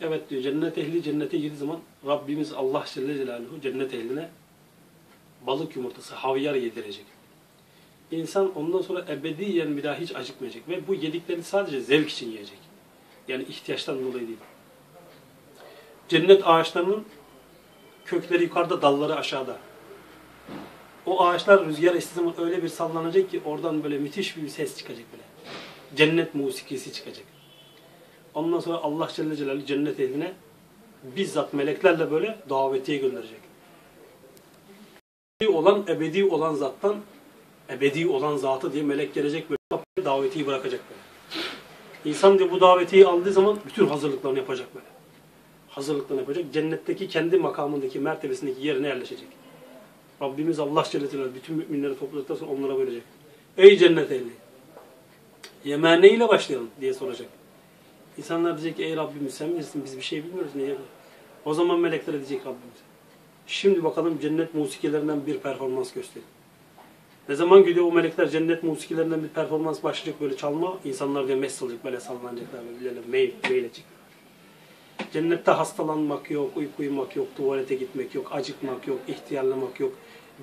Evet diyor cennet ehli cennete girdiği zaman Rabbimiz Allah Celle Celaluhu cennet ehline balık yumurtası, havyar yedirecek. İnsan ondan sonra ebediyen bir daha hiç acıkmayacak ve bu yediklerini sadece zevk için yiyecek. Yani ihtiyaçtan dolayı değil. Cennet ağaçlarının kökleri yukarıda, dalları aşağıda. O ağaçlar rüzgar estiği zaman öyle bir sallanacak ki oradan böyle müthiş bir ses çıkacak böyle. Cennet musikisi çıkacak. Ondan sonra Allah Celle Celaluhu cennet ehline bizzat meleklerle böyle davetiye gönderecek. Ebedi olan, ebedi olan zattan ebedi olan zatı diye melek gelecek böyle davetiyi bırakacak böyle. İnsan diyor bu davetiyi aldığı zaman bütün hazırlıklarını yapacak böyle. Hazırlıklarını yapacak. Cennetteki kendi makamındaki, mertebesindeki yerine yerleşecek. Rabbimiz Allah Celle Celaluhu bütün müminleri topladıktan sonra onlara verecek. Ey cennet ehli! Yemeğe ne ile başlayalım diye soracak. İnsanlar diyecek ki ey Rabbimiz sen bilirsin biz bir şey bilmiyoruz niye? O zaman melekler diyecek Rabbimiz. Şimdi bakalım cennet musikilerinden bir performans gösterin. Ne zaman gidiyor o melekler cennet musikilerinden bir performans başlayacak böyle çalma. insanlar diye mest olacak böyle sallanacaklar böyle meyil, meyle çıkıyor. Cennette hastalanmak yok, uyku uyumak yok, tuvalete gitmek yok, acıkmak yok, ihtiyarlamak yok.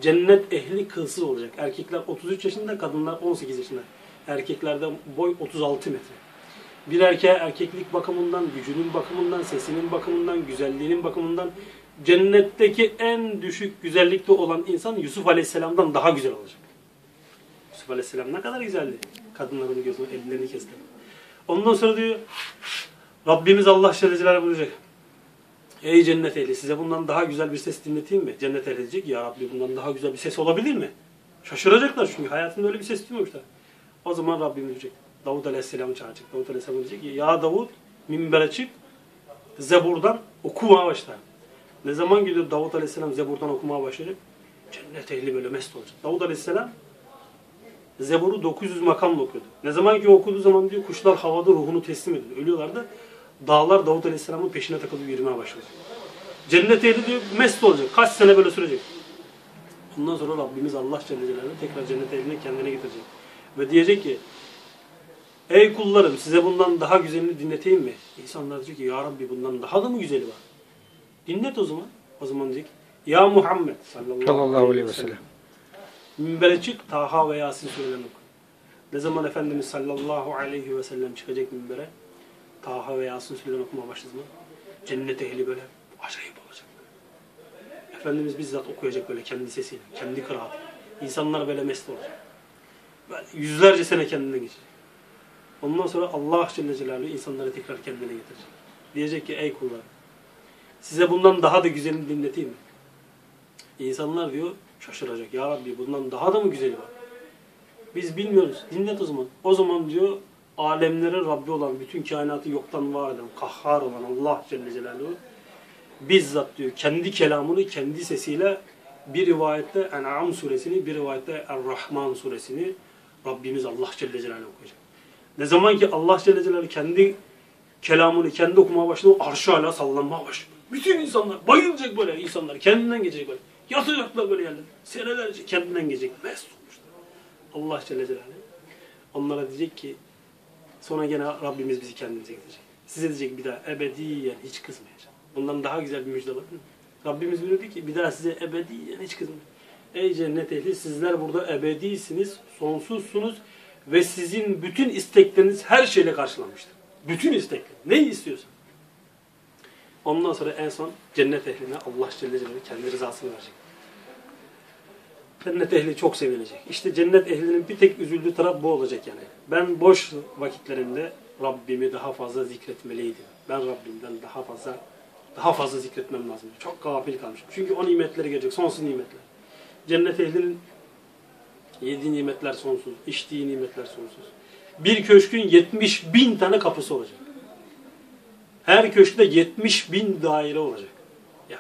Cennet ehli kılsız olacak. Erkekler 33 yaşında, kadınlar 18 yaşında. Erkeklerde boy 36 metre. Bir erkeğe erkeklik bakımından, gücünün bakımından, sesinin bakımından, güzelliğinin bakımından cennetteki en düşük güzellikte olan insan Yusuf Aleyhisselam'dan daha güzel olacak. Yusuf Aleyhisselam ne kadar güzeldi. Kadınların gözünü, ellerini kesti. Ondan sonra diyor Rabbimiz Allah Celaluhu buyuracak. Ey cennet ehli size bundan daha güzel bir ses dinleteyim mi? Cennet ehli diyecek ya Rabbi bundan daha güzel bir ses olabilir mi? Şaşıracaklar çünkü hayatında öyle bir ses duymamışlar. O zaman Rabbimiz diyecek. Davud Aleyhisselam'ı çağıracak. Davud Aleyhisselam diyecek ki ya Davud minbere çık Zebur'dan okumaya başla. Ne zaman gidiyor Davud Aleyhisselam Zebur'dan okumaya başlayacak? Cennet ehli böyle mest olacak. Davud Aleyhisselam Zebur'u 900 makamla okuyordu. Ne zaman ki okuduğu zaman diyor kuşlar havada ruhunu teslim ediyor. Ölüyorlardı. Dağlar Davud Aleyhisselam'ın peşine takılıp yürümeye başladı. Cennet ehli diyor mest olacak. Kaç sene böyle sürecek. Ondan sonra Rabbimiz Allah Celle Celaluhu tekrar cennet ehline kendine getirecek. Ve diyecek ki Ey kullarım size bundan daha güzelini dinleteyim mi? İnsanlar diyecek ki Ya Rabbi bundan daha da mı güzeli var? Dinlet o zaman. O zaman diyecek Ya Muhammed sallallahu, Sallallahu aleyhi ve sellem. Minbere çık Taha ve Yasin surelerini oku. Ne zaman Efendimiz sallallahu aleyhi ve sellem çıkacak minbere Taha ve Yasin surelerini okumaya başladı mı? Cennet ehli böyle acayip olacak. Efendimiz bizzat okuyacak böyle kendi sesiyle, kendi kıraatı. İnsanlar böyle mest olacak. Böyle yüzlerce sene kendinden geçecek. Ondan sonra Allah Celle Celaluhu insanları tekrar kendine getirecek. Diyecek ki ey kullar size bundan daha da güzelini dinleteyim mi? İnsanlar diyor şaşıracak. Ya Rabbi bundan daha da mı güzeli var? Biz bilmiyoruz. Dinlet o zaman. O zaman diyor alemlerin Rabbi olan, bütün kainatı yoktan var eden, kahhar olan Allah Celle Celaluhu bizzat diyor kendi kelamını kendi sesiyle bir rivayette En'am suresini, bir rivayette Er-Rahman suresini Rabbimiz Allah Celle Celaluhu okuyacak. Ne zaman ki Allah Celle Celaluhu kendi kelamını kendi okumaya başladı, arşı hala sallanmaya başladı. Bütün insanlar bayılacak böyle insanlar, kendinden geçecek böyle. Yatacaklar böyle yerlere. Senelerce kendinden geçecek. Mest olmuşlar. Allah Celle Celaluhu. Onlara diyecek ki sonra gene Rabbimiz bizi kendimize getirecek. Size diyecek bir daha ebediyen hiç kızmayacak. Bundan daha güzel bir müjde var mı? Rabbimiz buyurdu ki bir daha size ebediyen hiç kızmayacak. Ey cennet ehli sizler burada ebedisiniz, sonsuzsunuz ve sizin bütün istekleriniz her şeyle karşılanmıştır. Bütün istekler. Neyi istiyorsun? Ondan sonra en son cennet ehline Allah Celle Celaluhu kendi rızasını verecek. Cennet ehli çok sevinecek. İşte cennet ehlinin bir tek üzüldüğü taraf bu olacak yani. Ben boş vakitlerimde Rabbimi daha fazla zikretmeliydim. Ben Rabbimden daha fazla daha fazla zikretmem lazım. Çok gafil kalmışım. Çünkü o nimetleri gelecek. Sonsuz nimetler. Cennet ehlinin yediği nimetler sonsuz. içtiği nimetler sonsuz. Bir köşkün 70 bin tane kapısı olacak. Her köşkte 70 bin daire olacak. Ya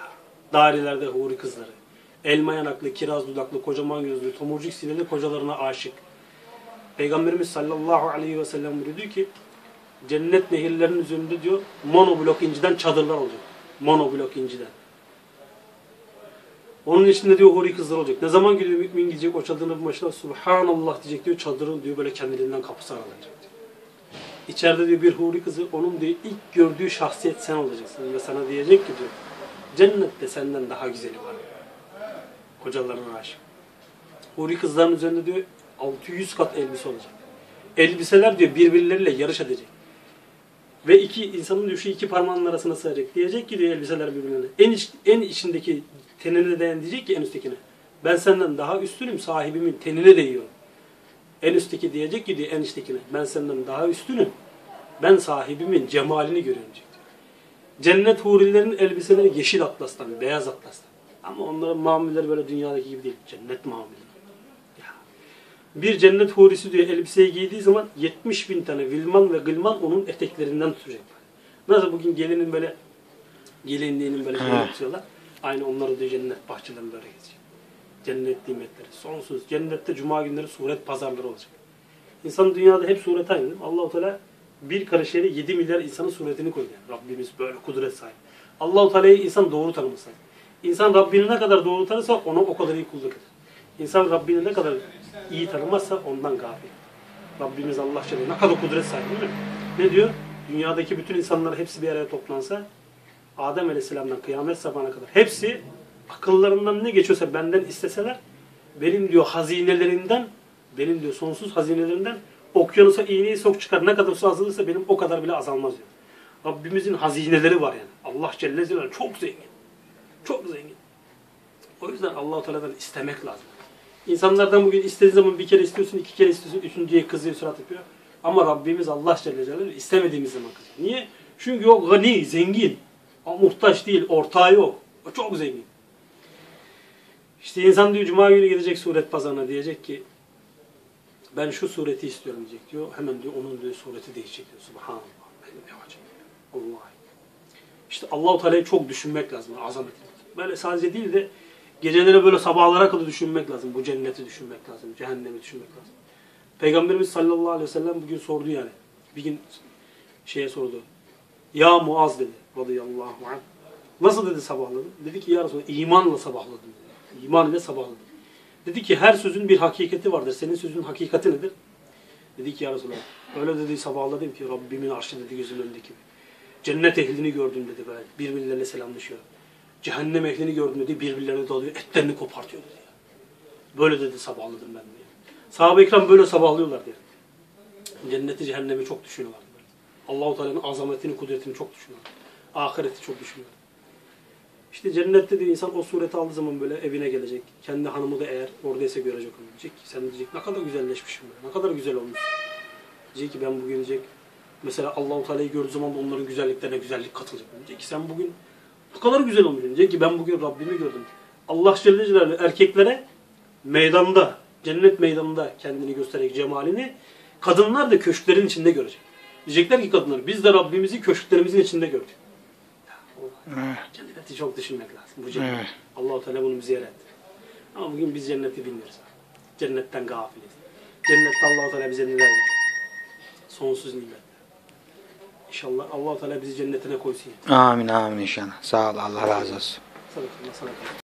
dairelerde huri kızları. Elma yanaklı, kiraz dudaklı, kocaman gözlü, tomurcuk sinirli kocalarına aşık. Peygamberimiz sallallahu aleyhi ve sellem buyuruyor ki cennet nehirlerinin üzerinde diyor monoblok inciden çadırlar olacak. Monoblok inciden. Onun içinde diyor huri kızlar olacak. Ne zaman gidiyor mümin gidecek o çadırın başına Subhanallah diyecek diyor çadırın diyor böyle kendiliğinden kapısı aralanacak diyor. İçeride diyor bir huri kızı onun diyor ilk gördüğü şahsiyet sen olacaksın ve sana diyecek ki diyor cennette senden daha güzeli var. Kocalarına aşık. Huri kızların üzerinde diyor 600 kat elbise olacak. Elbiseler diyor birbirleriyle yarış edecek. Ve iki insanın düşü iki parmağının arasına sığacak. Diyecek ki diyor elbiseler birbirine. En, iç, en içindeki tenine değen diyecek ki en üsttekine. Ben senden daha üstünüm sahibimin tenine değiyorum. En üstteki diyecek ki diyor en içtekine. Ben senden daha üstünüm. Ben sahibimin cemalini görüyorum diyor. Cennet hurilerin elbiseleri yeşil atlastan, beyaz atlastan. Ama onların mamulleri böyle dünyadaki gibi değil. Cennet mamulleri. Bir cennet hurisi diyor elbiseyi giydiği zaman 70 bin tane vilman ve gılman onun eteklerinden tutacak. Nasıl bugün gelinin böyle gelinliğinin böyle tutuyorlar. Aynı onları diyor cennet bahçelerinde böyle gezecek. Cennet nimetleri. Sonsuz. Cennette cuma günleri suret pazarları olacak. İnsan dünyada hep suret aynı. Allah-u Teala bir karış yere 7 milyar insanın suretini koydu. Yani Rabbimiz böyle kudret sahibi. Allah-u Teala'yı insan doğru tanıması. İnsan Rabbini ne kadar doğru tanırsa ona o kadar iyi kulluk eder. İnsan Rabbini ne kadar iyi tanımazsa ondan gafil. Rabbimiz Allah Celle ne kadar kudret sahibi değil mi? Ne diyor? Dünyadaki bütün insanlar hepsi bir araya toplansa Adem Aleyhisselam'dan kıyamet sabahına kadar hepsi akıllarından ne geçiyorsa benden isteseler benim diyor hazinelerimden benim diyor sonsuz hazinelerimden okyanusa iğneyi sok çıkar ne kadar su azalırsa benim o kadar bile azalmaz diyor. Rabbimizin hazineleri var yani. Allah Celle Celaluhu çok zengin. Çok zengin. O yüzden Allah-u Teala'dan istemek lazım. İnsanlardan bugün istediği zaman bir kere istiyorsun, iki kere istiyorsun, üçüncüye kızıyor, surat yapıyor. Ama Rabbimiz Allah Celle Celaluhu istemediğimiz zaman kızıyor. Niye? Çünkü o gani, zengin. O muhtaç değil, ortağı yok. O çok zengin. İşte insan diyor Cuma günü gidecek suret pazarına diyecek ki ben şu sureti istiyorum diyecek diyor. Hemen diyor onun diyor sureti değişecek diyor. Subhanallah. Ne acayip. Allah. İşte Allahu Teala'yı çok düşünmek lazım. Azametini. Böyle sadece değil de geceleri böyle sabahlara kadar düşünmek lazım. Bu cenneti düşünmek lazım. Cehennemi düşünmek lazım. Peygamberimiz sallallahu aleyhi ve sellem bugün sordu yani. Bir gün şeye sordu. Ya Muaz dedi. Radıyallahu anh. Nasıl dedi sabahladın? Dedi ki ya Resulallah imanla sabahladım. Dedi. İman ile sabahladım. Dedi ki her sözün bir hakikati vardır. Senin sözün hakikati nedir? Dedi ki ya Resulallah. Öyle dedi sabahladım ki Rabbimin arşı dedi gözümün önündeki. Cennet ehlini gördüm dedi böyle. Birbirleriyle selamlaşıyor. Cehennem ehlini gördüm dedi. Birbirlerine dalıyor. Etlerini kopartıyor dedi. Böyle dedi sabahladım ben diye. Sahabe-i ikram böyle sabahlıyorlar diye. Cenneti cehennemi çok düşünüyorlar. Allahu Teala'nın azametini, kudretini çok düşünüyorlar. Ahireti çok düşünüyorlar. İşte cennette diyor insan o sureti aldığı zaman böyle evine gelecek. Kendi hanımı da eğer oradaysa görecek onu. Diyecek ki sen diyecek ne kadar güzelleşmişim ben. Ne kadar güzel olmuş. Diyecek ki ben bugün diyecek mesela Allahu Teala'yı gördüğü zaman da onların güzelliklerine güzellik katılacak. Diyecek ki sen bugün ne kadar güzel olmuşsun. Diyecek ki ben bugün Rabbimi gördüm. Allah Celle Celaluhu erkeklere meydanda, cennet meydanında kendini gösterecek cemalini kadınlar da köşklerin içinde görecek. Diyecekler ki kadınlar biz de Rabbimizi köşklerimizin içinde gördük. Evet. Cenneti çok düşünmek lazım. Bu cennet. Evet. Allah-u Teala bunu bize öğretti. Ama bugün biz cenneti bilmiyoruz. Cennetten gafiliz. Cennette Allah-u Teala bize neler verir? Sonsuz nimetler. İnşallah Allah-u Teala bizi cennetine koysun. Amin amin inşallah. Sağ ol Allah razı olsun. Sadakallah, sadakallah.